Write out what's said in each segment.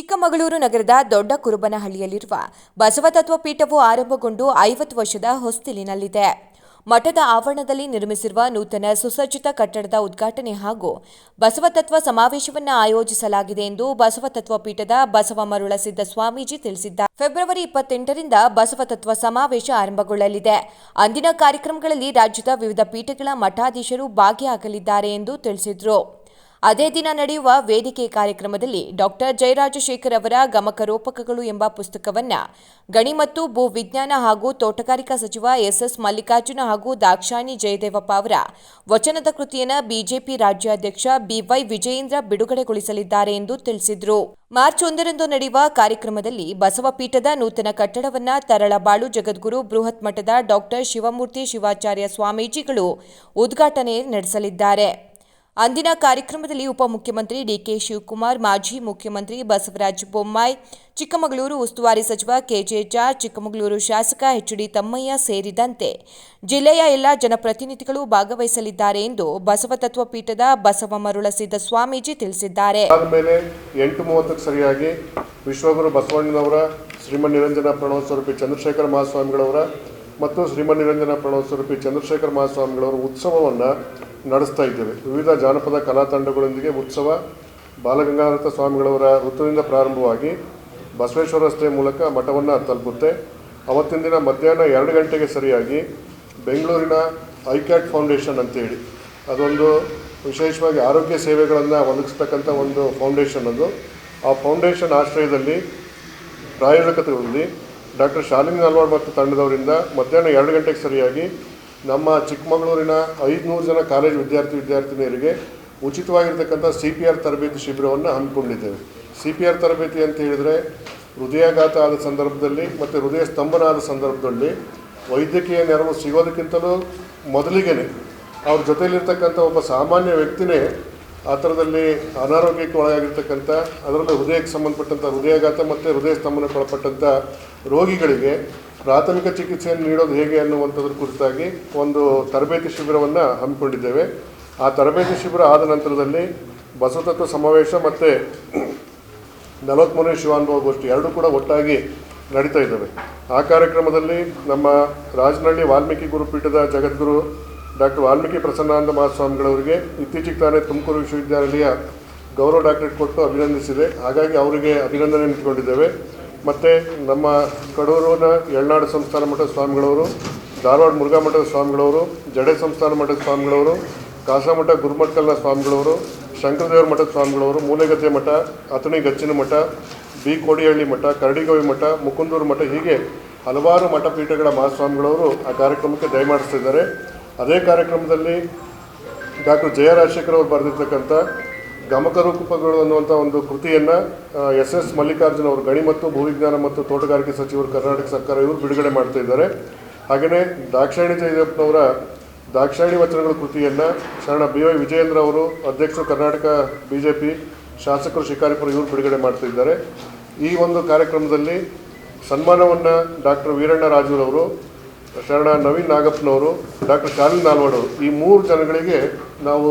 ಚಿಕ್ಕಮಗಳೂರು ನಗರದ ದೊಡ್ಡ ಕುರುಬನಹಳ್ಳಿಯಲ್ಲಿರುವ ಬಸವತತ್ವ ಪೀಠವು ಆರಂಭಗೊಂಡು ಐವತ್ತು ವರ್ಷದ ಹೊಸ್ತಿಲಿನಲ್ಲಿದೆ. ಮಠದ ಆವರಣದಲ್ಲಿ ನಿರ್ಮಿಸಿರುವ ನೂತನ ಸುಸಜ್ಜಿತ ಕಟ್ಟಡದ ಉದ್ಘಾಟನೆ ಹಾಗೂ ಬಸವತತ್ವ ಸಮಾವೇಶವನ್ನು ಆಯೋಜಿಸಲಾಗಿದೆ ಎಂದು ಬಸವತತ್ವ ಪೀಠದ ಬಸವ ಮರುಳಸಿದ್ದ ಸ್ವಾಮೀಜಿ ತಿಳಿಸಿದ್ದಾರೆ. ಫೆಬ್ರವರಿ ಇಪ್ಪತ್ತೆಂಟರಿಂದ ಬಸವತತ್ವ ಸಮಾವೇಶ ಆರಂಭಗೊಳ್ಳಲಿದೆ. ಅಂದಿನ ಕಾರ್ಯಕ್ರಮಗಳಲ್ಲಿ ರಾಜ್ಯದ ವಿವಿಧ ಪೀಠಗಳ ಮಠಾಧೀಶರು ಭಾಗಿಯಾಗಲಿದ್ದಾರೆ ಎಂದು ತಿಳಿಸಿದರು. ಅದೇ ದಿನ ನಡೆಯುವ ವೇದಿಕೆ ಕಾರ್ಯಕ್ರಮದಲ್ಲಿ ಡಾಕ್ಟರ್ ಜಯರಾಜಶೇಖರ್ ಅವರ ಗಮಕರೋಪಕಗಳು ಎಂಬ ಪುಸ್ತಕವನ್ನ ಗಣಿ ಮತ್ತು ಭೂ ವಿಜ್ಞಾನ ಹಾಗೂ ತೋಟಗಾರಿಕಾ ಸಚಿವ ಎಸ್ಎಸ್ ಮಲ್ಲಿಕಾರ್ಜುನ ಹಾಗೂ ದಾಕ್ಷಾಣಿ ಜಯದೇವಪ್ಪ ಅವರ ವಚನದ ಕೃತಿಯನ್ನು ಬಿಜೆಪಿ ರಾಜ್ಯಾಧ್ಯಕ್ಷ ಬಿವೈ ವಿಜಯೇಂದ್ರ ಬಿಡುಗಡೆಗೊಳಿಸಲಿದ್ದಾರೆ ಎಂದು ತಿಳಿಸಿದರು. ಮಾರ್ಚ್ ಒಂದರಂದು ನಡೆಯುವ ಕಾರ್ಯಕ್ರಮದಲ್ಲಿ ಬಸವಪೀಠದ ನೂತನ ಕಟ್ಟಡವನ್ನು ತರಳಬಾಳು ಜಗದ್ಗುರು ಬೃಹತ್ ಮಠದ ಡಾಕ್ಟರ್ ಶಿವಮೂರ್ತಿ ಶಿವಾಚಾರ್ಯ ಸ್ವಾಮೀಜಿಗಳು ಉದ್ಘಾಟನೆ ನಡೆಸಲಿದ್ದಾರೆ. ಅಂದಿನ ಕಾರ್ಯಕ್ರಮದಲ್ಲಿ ಉಪಮುಖ್ಯಮಂತ್ರಿ ಡಿಕೆ ಶಿವಕುಮಾರ್, ಮಾಜಿ ಮುಖ್ಯಮಂತ್ರಿ ಬಸವರಾಜ ಬೊಮ್ಮಾಯಿ, ಚಿಕ್ಕಮಗಳೂರು ಉಸ್ತುವಾರಿ ಸಚಿವ ಕೆಜೆ ಜಾರ್ಜ್ ಚಿಕ್ಕಮಗಳೂರು ಶಾಸಕ ಎಚ್ಡಿ ತಮ್ಮಯ್ಯ ಸೇರಿದಂತೆ ಜಿಲ್ಲೆಯ ಎಲ್ಲ ಜನಪ್ರತಿನಿಧಿಗಳು ಭಾಗವಹಿಸಲಿದ್ದಾರೆ ಎಂದು ಬಸವತತ್ವ ಪೀಠದ ಬಸವ ಮರುಳಸಿದ್ದ ಸ್ವಾಮೀಜಿ ತಿಳಿಸಿದ್ದಾರೆ. ಎಂಟು ಸರಿಯಾಗಿ ವಿಶ್ವಗುರು ಬಸವಣ್ಣನವರ ಶ್ರೀಮನ್ ನಿರಂಜನ ಪ್ರಣವ ಸ್ವರೂಪಿ ಚಂದ್ರಶೇಖರ ಮಹಾಸ್ವಾಮಿಗಳವರ ಮತ್ತು ಶ್ರೀಮನ್ ನಿರಂಜನ ಸ್ವರೂಪಿ ಚಂದ್ರಶೇಖರ ಮಹಾಸ್ವಾಮಿಗಳವರು ಉತ್ಸವವನ್ನು ನಡೆಸ್ತಾ ಇದ್ದೇವೆ. ವಿವಿಧ ಜಾನಪದ ಕಲಾ ತಂಡಗಳೊಂದಿಗೆ ಉತ್ಸವ, ಬಾಲಗಂಗಾಧರ ಸ್ವಾಮಿಗಳವರ ಋತುವಿನಿಂದ ಪ್ರಾರಂಭವಾಗಿ ಬಸವೇಶ್ವರ ರಸ್ತೆ ಮೂಲಕ ಮಠವನ್ನು ತಲುಪುತ್ತೆ. ಅವತ್ತಿನ ದಿನ ಮಧ್ಯಾಹ್ನ ಎರಡು ಗಂಟೆಗೆ ಸರಿಯಾಗಿ ಬೆಂಗಳೂರಿನ ಐಕ್ಯಾಟ್ ಫೌಂಡೇಶನ್ ಅಂತೇಳಿ. ಅದೊಂದು ವಿಶೇಷವಾಗಿ ಆರೋಗ್ಯ ಸೇವೆಗಳನ್ನು ಒದಗಿಸ್ತಕ್ಕಂಥ ಒಂದು ಫೌಂಡೇಶನ್ ಅದು. ಆ ಫೌಂಡೇಶನ್ ಆಶ್ರಯದಲ್ಲಿ ಪ್ರಾಯೋಜಕತೆಗಳಲ್ಲಿ ಡಾಕ್ಟರ್ ಶಾಲಿನಿ ನಲ್ವಾಡ್ ಮತ್ತು ತಂಡದವರಿಂದ ಮಧ್ಯಾಹ್ನ ಎರಡು ಗಂಟೆಗೆ ಸರಿಯಾಗಿ ನಮ್ಮ ಚಿಕ್ಕಮಗಳೂರಿನ ಐದುನೂರು ಜನ ಕಾಲೇಜು ವಿದ್ಯಾರ್ಥಿ ವಿದ್ಯಾರ್ಥಿನಿಯರಿಗೆ ಉಚಿತವಾಗಿರ್ತಕ್ಕಂಥ ಸಿ ಪಿ ಆರ್ ತರಬೇತಿ ಶಿಬಿರವನ್ನು ಹಮ್ಮಿಕೊಂಡಿದ್ದೇವೆ. ಸಿ ಪಿ ಆರ್ ತರಬೇತಿ ಅಂತ ಹೇಳಿದರೆ ಹೃದಯಾಘಾತ ಆದ ಸಂದರ್ಭದಲ್ಲಿ ಮತ್ತು ಹೃದಯ ಸ್ತಂಭನ ಆದ ಸಂದರ್ಭದಲ್ಲಿ ವೈದ್ಯಕೀಯ ನೆರವು ಸಿಗೋದಕ್ಕಿಂತಲೂ ಮೊದಲಿಗೆ ಅವ್ರ ಜೊತೆಯಲ್ಲಿರ್ತಕ್ಕಂಥ ಒಬ್ಬ ಸಾಮಾನ್ಯ ವ್ಯಕ್ತಿನೇ ಆ ಥರದಲ್ಲಿ ಅನಾರೋಗ್ಯಕ್ಕೆ ಒಳಗಾಗಿರ್ತಕ್ಕಂಥ, ಅದರಲ್ಲೂ ಹೃದಯಕ್ಕೆ ಸಂಬಂಧಪಟ್ಟಂಥ ಹೃದಯಾಘಾತ ಮತ್ತು ಹೃದಯ ಸ್ತಂಭನಕ್ಕೆ ಒಳಪಟ್ಟಂಥ ರೋಗಿಗಳಿಗೆ ಪ್ರಾಥಮಿಕ ಚಿಕಿತ್ಸೆಯನ್ನು ನೀಡೋದು ಹೇಗೆ ಅನ್ನುವಂಥದ್ರ ಕುರಿತಾಗಿ ಒಂದು ತರಬೇತಿ ಶಿಬಿರವನ್ನು ಹಮ್ಮಿಕೊಂಡಿದ್ದೇವೆ. ಆ ತರಬೇತಿ ಶಿಬಿರ ಆದ ನಂತರದಲ್ಲಿ ಬಸವತತ್ವ ಸಮಾವೇಶ ಮತ್ತು ನಲವತ್ತ್ಮೂರನೇ ಶಿವಾನುಭವ ಗೋಷ್ಠಿ ಎರಡೂ ಕೂಡ ಒಟ್ಟಾಗಿ ನಡೀತಾ ಇದ್ದಾವೆ. ಆ ಕಾರ್ಯಕ್ರಮದಲ್ಲಿ ನಮ್ಮ ರಾಜನಹಳ್ಳಿ ವಾಲ್ಮೀಕಿ ಗುರುಪೀಠದ ಜಗದ್ಗುರು ಡಾಕ್ಟರ್ ವಾಲ್ಮೀಕಿ ಪ್ರಸನ್ನಾನಂದ ಮಹಾಸ್ವಾಮಿಗಳವರಿಗೆ ಇತ್ತೀಚೆಗೆ ತಾನೇ ತುಮಕೂರು ವಿಶ್ವವಿದ್ಯಾನಿಲಯ ಗೌರವ ಡಾಕ್ಟರೇಟ್ ಕೊಟ್ಟು ಅಭಿನಂದಿಸಿದೆ. ಹಾಗಾಗಿ ಅವರಿಗೆ ಅಭಿನಂದನೆ ನಿಂತ್ಕೊಂಡಿದ್ದೇವೆ ಮತ್ತು ನಮ್ಮ ಕಡೂರಿನ ಎಳ್ನಾಡು ಸಂಸ್ಥಾನ ಮಠದ ಸ್ವಾಮಿಗಳವರು, ಧಾರವಾಡ ಮುರುಘಾ ಮಠದ ಸ್ವಾಮಿಗಳವರು, ಜಡೆ ಸಂಸ್ಥಾನ ಮಠದ ಸ್ವಾಮಿಗಳವರು ಕಾಸಮಠ ಗುರುಮಠಕಲ್ನ ಸ್ವಾಮಿಗಳವರು ಶಂಕರದೇವರ ಮಠದ ಸ್ವಾಮಿಗಳವರು, ಮೂಲೆಗದ್ದೆ ಮಠ, ಅಥಣಿ ಗಚ್ಚಿನ ಮಠ, ಬಿ ಕೋಡಿಹಳ್ಳಿ ಮಠ, ಕರಡಿಗೋವಿ ಮಠ, ಮುಕುಂದೂರು ಮಠ, ಹೀಗೆ ಹಲವಾರು ಮಠಪೀಠಗಳ ಮಹಾಸ್ವಾಮಿಗಳವರು ಆ ಕಾರ್ಯಕ್ರಮಕ್ಕೆ ದಯಮಾಡಿಸ್ತಿದ್ದಾರೆ ಅದೇ ಕಾರ್ಯಕ್ರಮದಲ್ಲಿ ಡಾಕ್ಟರ್ ಜಯ ರಾಜಶೇಖರ್ ಅವರು ಬರೆದಿರ್ತಕ್ಕಂಥ ಗಮಕರೂಪಗಳು ಅನ್ನುವಂಥ ಒಂದು ಕೃತಿಯನ್ನು ಎಸ್ ಎಸ್ ಮಲ್ಲಿಕಾರ್ಜುನ್ ಅವರು ಗಣಿ ಮತ್ತು ಭೂವಿಜ್ಞಾನ ಮತ್ತು ತೋಟಗಾರಿಕೆ ಸಚಿವರು, ಕರ್ನಾಟಕ ಸರ್ಕಾರ ಇವರು ಬಿಡುಗಡೆ ಮಾಡ್ತಾ ಇದ್ದಾರೆ. ಹಾಗೆಯೇ ದಾಕ್ಷಾಯಣಿ ಜಯದೇವಪ್ಪನವರ ದಾಕ್ಷಾಯಣಿ ವಚನಗಳ ಕೃತಿಯನ್ನು ಶರಣ ಬಿ ವೈ ವಿಜಯೇಂದ್ರ ಅವರು, ಅಧ್ಯಕ್ಷರು ಕರ್ನಾಟಕ ಬಿ ಜೆ ಪಿ ಶಾಸಕರು ಶಿಕಾರಿಪುರ ಇವರು ಬಿಡುಗಡೆ ಮಾಡ್ತಾ ಇದ್ದಾರೆ. ಈ ಒಂದು ಕಾರ್ಯಕ್ರಮದಲ್ಲಿ ಸನ್ಮಾನವನ್ನು ಡಾಕ್ಟರ್ ವೀರಣ್ಣ ರಾಜುರವರು ಶರಣ ನವೀನ್ ನಾಗಪ್ಪನವರು, ಡಾಕ್ಟರ್ ಶಾಲಿನ್ ನಾಲ್ವಾಡ್, ಈ ಮೂರು ಜನಗಳಿಗೆ ನಾವು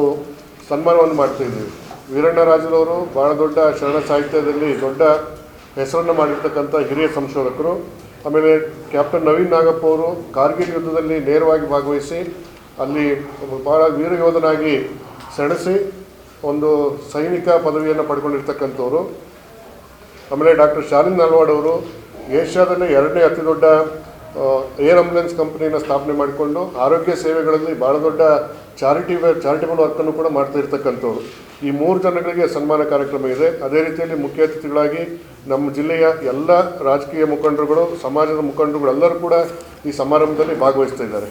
ಸನ್ಮಾನವನ್ನು ಮಾಡ್ತಾ ಇದ್ದೀವಿ. ವೀರಣ್ಣ ರಾಜರವರು ಭಾಳ ದೊಡ್ಡ ಶರಣ ಸಾಹಿತ್ಯದಲ್ಲಿ ದೊಡ್ಡ ಹೆಸರನ್ನು ಮಾಡಿರ್ತಕ್ಕಂಥ ಹಿರಿಯ ಸಂಶೋಧಕರು. ಆಮೇಲೆ ಕ್ಯಾಪ್ಟನ್ ನವೀನ್ ನಾಗಪ್ಪ ಅವರು ಕಾರ್ಗಿಲ್ ಯುದ್ಧದಲ್ಲಿ ನೇರವಾಗಿ ಭಾಗವಹಿಸಿ ಅಲ್ಲಿ ಭಾಳ ವೀರ ಯೋಧನಾಗಿ ಸೆಣಸಿ ಒಂದು ಸೈನಿಕ ಪದವಿಯನ್ನು ಪಡ್ಕೊಂಡಿರ್ತಕ್ಕಂಥವ್ರು. ಆಮೇಲೆ ಡಾಕ್ಟರ್ ಶಾಲಿನ್ ನಲ್ವಾಡ್ ಅವರು ಏಷ್ಯಾದಲ್ಲೇ ಎರಡನೇ ಅತಿ ದೊಡ್ಡ ಏರ್ ಆಂಬುಲೆನ್ಸ್ ಕಂಪ್ನಿನ ಸ್ಥಾಪನೆ ಮಾಡಿಕೊಂಡು ಆರೋಗ್ಯ ಸೇವೆಗಳಲ್ಲಿ ಭಾಳ ದೊಡ್ಡ ಚಾರಿಟಿ ಚಾರಿಟಬಲ್ ವರ್ಕನ್ನು ಕೂಡ ಮಾಡ್ತಾ ಇರ್ತಕ್ಕಂಥವ್ರು. ಈ ಮೂರು ಜನಗಳಿಗೆ ಸನ್ಮಾನ ಕಾರ್ಯಕ್ರಮ ಇದೆ. ಅದೇ ರೀತಿಯಲ್ಲಿ ಮುಖ್ಯ ಅತಿಥಿಗಳಾಗಿ ನಮ್ಮ ಜಿಲ್ಲೆಯ ಎಲ್ಲ ರಾಜಕೀಯ ಮುಖಂಡರುಗಳು, ಸಮಾಜದ ಮುಖಂಡರುಗಳೆಲ್ಲರೂ ಕೂಡ ಈ ಸಮಾರಂಭದಲ್ಲಿ ಭಾಗವಹಿಸ್ತಾ ಇದ್ದಾರೆ.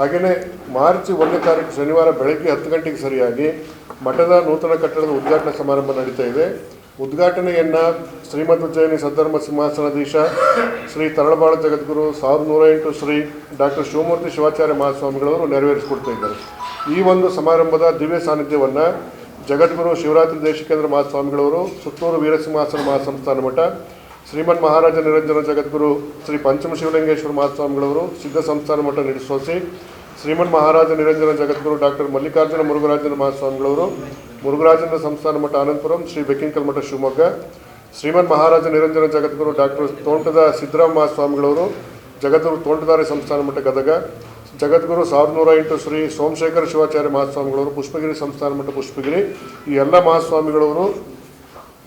ಹಾಗೆಯೇ ಮಾರ್ಚ್ ಒಂದನೇ ತಾರೀಕು ಶನಿವಾರ ಬೆಳಗ್ಗೆ ಹತ್ತು ಗಂಟೆಗೆ ಸರಿಯಾಗಿ ಮಠದ ನೂತನ ಕಟ್ಟಡದ ಉದ್ಘಾಟನಾ ಸಮಾರಂಭ ನಡೀತಾ ಇದೆ. ಉದ್ಘಾಟನೆಯನ್ನು ಶ್ರೀಮದ್ ಉಜ್ಜಯಿನಿ ಸದ್ಧರ್ಮ ಸಿಂಹಾಸನಾಧೀಶ ಶ್ರೀ ತರಳಬಾಳ ಜಗದ್ಗುರು ಸಾವಿರದ ನೂರ ಎಂಟು ಶ್ರೀ ಡಾಕ್ಟರ್ ಶಿವಮೂರ್ತಿ ಶಿವಾಚಾರ್ಯ ಮಹಾಸ್ವಾಮಿಗಳವರು ನೆರವೇರಿಸಿಕೊಡ್ತಾ ಇದ್ದಾರೆ. ಈ ಒಂದು ಸಮಾರಂಭದ ದಿವ್ಯ ಸಾನ್ನಿಧ್ಯವನ್ನು ಜಗದ್ಗುರು ಶಿವರಾತ್ರಿ ದೇಶಿಕೇಂದ್ರ ಮಹಾಸ್ವಾಮಿಗಳವರು, ಸುತ್ತೂರು ವೀರಸಿಂಹಾಸನ ಮಹಾಸಂಸ್ಥಾನ ಮಠ, ಶ್ರೀಮನ್ ಮಹಾರಾಜ ನಿರಂಜನ ಜಗದ್ಗುರು ಶ್ರೀ ಪಂಚಮ ಶಿವಲಿಂಗೇಶ್ವರ ಮಹಾಸ್ವಾಮಿಗಳವರು, ಸಿದ್ಧ ಸಂಸ್ಥಾನ ಮಠ ನಡೆಸೋಸಿ ಶ್ರೀಮನ್ ಮಹಾರಾಜ ನಿರಂಜನ ಜಗದ್ಗುರು ಡಾಕ್ಟರ್ ಮಲ್ಲಿಕಾರ್ಜುನ ಮುರುಘರಾಜನ ಮಹಾಸ್ವಾಮಿಗಳವರು ಮುರುಘರಾಜನ ಸಂಸ್ಥಾನ ಮಠ ಆನಂದಪುರಂ ಶ್ರೀ ಬೆಕ್ಕಿಂಕಲ್ ಮಠ ಶಿವಮೊಗ್ಗ, ಶ್ರೀಮನ್ ಮಹಾರಾಜ ನಿರಂಜನ ಜಗದ್ಗುರು ಡಾಕ್ಟರ್ ತೋಂಟದ ಸಿದ್ದರಾಮ ಸ್ವಾಮಿಗಳವರು, ಜಗದ್ಗುರು ತೋಂಟದಾರಿ ಸಂಸ್ಥಾನ ಮಠ ಗದಗ, ಜಗದ್ಗುರು ಸಾವಿರದ ನೂರ ಎಂಟು ಶ್ರೀ ಸೋಮಶೇಖರ ಶಿವಾಚಾರ್ಯ ಮಹಾಸ್ವಾಮಿಗಳವರು, ಪುಷ್ಪಗಿರಿ ಸಂಸ್ಥಾನ ಮಠ ಪುಷ್ಪಗಿರಿ, ಈ ಎಲ್ಲ ಮಹಾಸ್ವಾಮಿಗಳವರು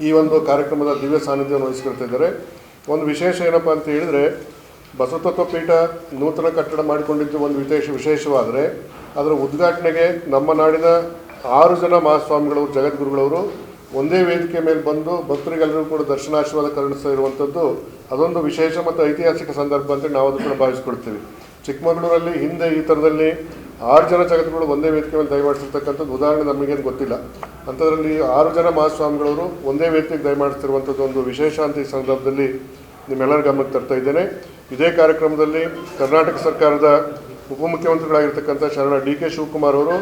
ಈ ಒಂದು ಕಾರ್ಯಕ್ರಮದ ದಿವ್ಯ ಸಾನ್ನಿಧ್ಯವನ್ನು ವಹಿಸ್ಕೊಳ್ತಿದ್ದಾರೆ ಒಂದು ವಿಶೇಷ ಏನಪ್ಪ ಅಂತ ಹೇಳಿದರೆ, ಬಸವತತ್ವ ಪೀಠ ನೂತನ ಕಟ್ಟಡ ಮಾಡಿಕೊಂಡಿದ್ದು ಒಂದು ವಿಶೇಷ ವಿಶೇಷವಾದರೆ, ಅದರ ಉದ್ಘಾಟನೆಗೆ ನಮ್ಮ ನಾಡಿನ ಆರು ಜನ ಮಹಾಸ್ವಾಮಿಗಳವರು, ಜಗದ್ಗುರುಗಳವರು ಒಂದೇ ವೇದಿಕೆ ಮೇಲೆ ಬಂದು ಭಕ್ತರಿಗೆಲ್ಲರೂ ಕೂಡ ದರ್ಶನಾಶೀರ್ವಾದ ಕರುಣಿಸ್ತಾ ಇರುವಂಥದ್ದು ಅದೊಂದು ವಿಶೇಷ ಮತ್ತು ಐತಿಹಾಸಿಕ ಸಂದರ್ಭ ಅಂತ ನಾವು ಅದು ಕೂಡ ಭಾವಿಸ್ಕೊಳ್ತೀವಿ. ಚಿಕ್ಕಮಗಳೂರಲ್ಲಿ ಹಿಂದೆ ಈ ಥರದಲ್ಲಿ ಆರು ಜನ ಜಗದ್ಗುರುಗಳು ಒಂದೇ ವೇದಿಕೆ ಮೇಲೆ ದಯಮಾಡಿಸಿರ್ತಕ್ಕಂಥದ್ದು ಉದಾಹರಣೆ ನಮಗೇನು ಗೊತ್ತಿಲ್ಲ. ಅಂಥದ್ರಲ್ಲಿ ಆರು ಜನ ಮಹಾಸ್ವಾಮಿಗಳವರು ಒಂದೇ ವೇದಿಕೆಗೆ ದಯಮಾಡಿಸ್ತಿರುವಂಥದ್ದು ಒಂದು ವಿಶೇಷ ಅಂತ ಈ ಸಂದರ್ಭದಲ್ಲಿ ನಿಮ್ಮೆಲ್ಲರ ಗಮನಕ್ಕೆ ತರ್ತಾ ಇದ್ದೇನೆ. ಇದೇ ಕಾರ್ಯಕ್ರಮದಲ್ಲಿ ಕರ್ನಾಟಕ ಸರ್ಕಾರದ ಉಪಮುಖ್ಯಮಂತ್ರಿಗಳಾಗಿರ್ತಕ್ಕಂಥ ಶರಣ ಡಿ ಕೆ ಶಿವಕುಮಾರ್ ಅವರು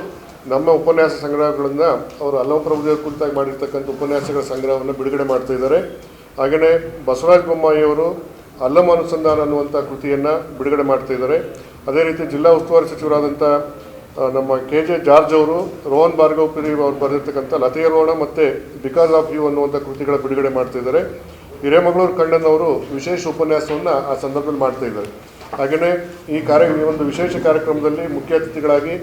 ನಮ್ಮ ಉಪನ್ಯಾಸ ಸಂಗ್ರಹಗಳನ್ನು ಅವರು ಹಲವು ಪ್ರಭುದೇವ್ ಕುರಿತಾಗಿ ಮಾಡಿರ್ತಕ್ಕಂಥ ಉಪನ್ಯಾಸಗಳ ಸಂಗ್ರಹವನ್ನು ಬಿಡುಗಡೆ ಮಾಡ್ತಾ ಇದ್ದಾರೆ. ಹಾಗೆಯೇ ಬಸವರಾಜ ಬೊಮ್ಮಾಯಿಯವರು ಅಲ್ಲಮ ಅನುಸಂಧಾನ ಅನ್ನುವಂಥ ಕೃತಿಯನ್ನು ಬಿಡುಗಡೆ ಮಾಡ್ತಾ ಇದ್ದಾರೆ. ಅದೇ ರೀತಿ ಜಿಲ್ಲಾ ಉಸ್ತುವಾರಿ ಸಚಿವರಾದಂಥ ನಮ್ಮ ಕೆ ಜೆ ಜಾರ್ಜ್ ಅವರು, ರೋಹನ್ ಭಾರ್ಗವ್ ಪಿರಿ ಅವರು ಬರೆದಿರ್ತಕ್ಕಂಥ ಲತೆಯ ರೋಣ ಮತ್ತು ಬಿಕಾಸ್ ಆಫ್ ಯು ಅನ್ನುವಂಥ ಕೃತಿಗಳ ಬಿಡುಗಡೆ ಮಾಡ್ತಾ ಇದ್ದಾರೆ. ಹಿರೇಮಗಳೂರು ಕಣ್ಣನ್ ಅವರು ವಿಶೇಷ ಉಪನ್ಯಾಸವನ್ನು ಆ ಸಂದರ್ಭದಲ್ಲಿ ಮಾಡ್ತಾ ಇದ್ದಾರೆ. ಹಾಗೆಯೇ ಈ ಕಾರ್ಯ, ಈ ಒಂದು ವಿಶೇಷ ಕಾರ್ಯಕ್ರಮದಲ್ಲಿ ಮುಖ್ಯ ಅತಿಥಿಗಳಾಗಿ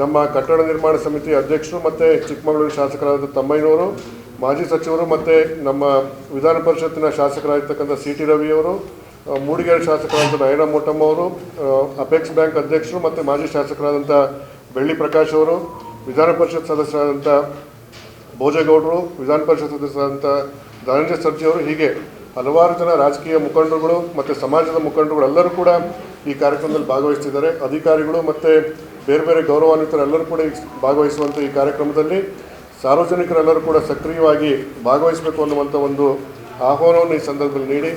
ನಮ್ಮ ಕಟ್ಟಡ ನಿರ್ಮಾಣ ಸಮಿತಿ ಅಧ್ಯಕ್ಷರು ಮತ್ತು ಚಿಕ್ಕಮಗಳೂರು ಶಾಸಕರಾದ ತಮ್ಮಯ್ಯನವರು, ಮಾಜಿ ಸಚಿವರು ಮತ್ತು ನಮ್ಮ ವಿಧಾನ ಪರಿಷತ್ತಿನ ಶಾಸಕರಾಗಿರ್ತಕ್ಕಂಥ ಸಿ ಟಿ ರವಿಯವರು ಮೂಡಿಗೆರೆ ಶಾಸಕರಾದಂಥ ನಯನ ಮೋಟಮ್ಮ ಅವರು ಅಪೆಕ್ಸ್ ಬ್ಯಾಂಕ್ ಅಧ್ಯಕ್ಷರು ಮತ್ತು ಮಾಜಿ ಶಾಸಕರಾದಂಥ ಬೆಳ್ಳಿ ಪ್ರಕಾಶ್ ಅವರು, ವಿಧಾನ ಪರಿಷತ್ ಸದಸ್ಯರಾದಂಥ ಭೋಜೇಗೌಡರು, ವಿಧಾನ ಪರಿಷತ್ ಸದಸ್ಯರಾದಂಥ ಧನಂಜಯ ಸರ್ಜಿ ಅವರು, ಹೀಗೆ ಹಲವಾರು ಜನ ರಾಜಕೀಯ ಮುಖಂಡರುಗಳು ಮತ್ತು ಸಮಾಜದ ಮುಖಂಡರುಗಳು ಎಲ್ಲರೂ ಕೂಡ ಈ ಕಾರ್ಯಕ್ರಮದಲ್ಲಿ ಭಾಗವಹಿಸ್ತಿದ್ದಾರೆ. ಅಧಿಕಾರಿಗಳು ಮತ್ತು ಬೇರೆ ಬೇರೆ ಗೌರವಾನ್ವಿತರೆಲ್ಲರೂ ಕೂಡ ಭಾಗವಹಿಸುವಂಥ ಈ ಕಾರ್ಯಕ್ರಮದಲ್ಲಿ ಸಾರ್ವಜನಿಕರೆಲ್ಲರೂ ಕೂಡ ಸಕ್ರಿಯವಾಗಿ ಭಾಗವಹಿಸಬೇಕು ಅನ್ನುವಂಥ ಒಂದು ಆಹ್ವಾನವನ್ನು ಈ ಸಂದರ್ಭದಲ್ಲಿ ನೀಡಿ